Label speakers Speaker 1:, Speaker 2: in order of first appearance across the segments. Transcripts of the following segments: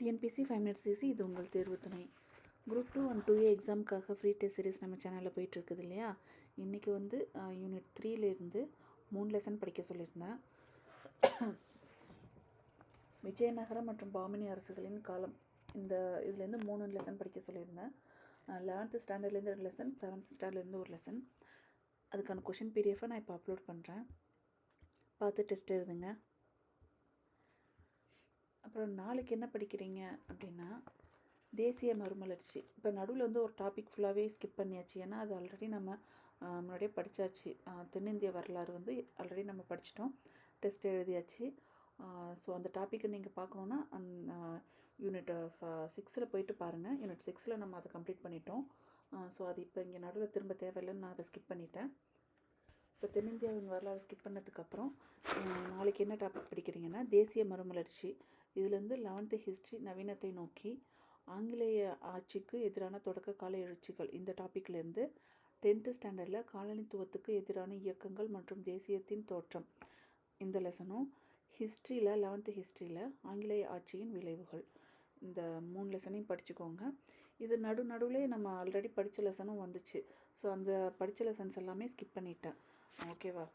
Speaker 1: TNPSC five minutes CC இது உங்கள் தேர்வு துணை. Group two and two A எக்ஸாமுக்காக free test series நம்ம சேனலில் போயிட்டுருக்குது இல்லையா? இன்றைக்கி வந்து யூனிட் த்ரீலேருந்து மூணு லெசன் படிக்க சொல்லியிருந்தேன். விஜயநகரம் மற்றும் பாமினி அரசுகளின் காலம். இந்த இதுலேருந்து மூணு லெசன் படிக்க சொல்லியிருந்தேன். லெவன்த்து ஸ்டாண்டர்ட்லேருந்து ஒரு லெசன் செவன்த் ஸ்டாண்டர்ட்லேருந்து ஒரு லெசன் அதுக்கான கொஷின் பிடிஎஃபை நான் இப்போ அப்லோட் பண்ணுறேன் பார்த்து டெஸ்ட் எழுதுங்க. அப்புறம் நாளைக்கு என்ன படிக்கிறீங்க அப்படின்னா தேசிய மறுமலர்ச்சி. இப்போ நடுவில் வந்து ஒரு டாபிக் ஃபுல்லாகவே ஸ்கிப் பண்ணியாச்சு. ஏன்னா அது ஆல்ரெடி நம்ம முன்னாடியே படித்தாச்சு தென்னிந்திய வரலாறு வந்து ஆல்ரெடி நம்ம படிச்சிட்டோம். டெஸ்ட் எழுதியாச்சு. ஸோ அந்த டாப்பிக்கை நீங்கள் பார்க்கணுன்னா அந்த யூனிட் சிக்ஸில் போயிட்டு பாருங்கள் யூனிட் சிக்ஸில் நம்ம அதை கம்ப்ளீட் பண்ணிட்டோம். ஸோ அது இப்போ இங்கே நடுவில் திரும்ப தேவையில்லைன்னு நான் அதை ஸ்கிப் பண்ணிட்டேன். இப்போ தென்னிந்தியாவின் வரலாறு ஸ்கிப் பண்ணதுக்கப்புறம் நாளைக்கு என்ன டாபிக் படிக்கிறீங்கன்னா தேசிய மறுமலர்ச்சி. இதுலேருந்து லெவன்த்து ஹிஸ்ட்ரி நவீனத்தை நோக்கி ஆங்கிலேய ஆட்சிக்கு எதிரான தொடக்க கால எழுச்சிகள். இந்த டாப்பிக்லேருந்து டென்த்து ஸ்டாண்டர்டில் காலனித்துவத்துக்கு எதிரான இயக்கங்கள் மற்றும் தேசியத்தின் தோற்றம். இந்த லெசனும் ஹிஸ்ட்ரியில் லெவன்த்து ஹிஸ்ட்ரியில் ஆங்கிலேய ஆட்சியின் விளைவுகள். இந்த மூணு லெசனையும் படிச்சுக்கோங்க. இது நடு நடுவில் நம்ம ஆல்ரெடி படித்த லெசனும் வந்துச்சு. ஸோ அந்த படித்த லெசன்ஸ் எல்லாமே ஸ்கிப் பண்ணிட்டேன். ஓகேவா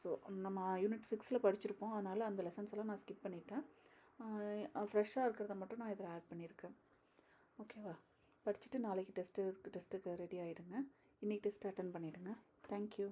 Speaker 1: ஸோ நம்ம யூனிட் சிக்ஸில் படிச்சிருப்போம். அதனால் அந்த லெசன்ஸ் எல்லாம் நான் ஸ்கிப் பண்ணிட்டேன். ஃப்ரெஷ்ஷாக இருக்கிறத மட்டும் நான் இதில் ஆட் பண்ணியிருக்கேன் ஓகேவா படிச்சுட்டு நாளைக்கு டெஸ்ட்டு டெஸ்ட்டுக்கு ரெடி ஆகிடுங்க இன்றைக்கி டெஸ்ட் அட்டன் பண்ணிவிடுங்க தேங்க்யூ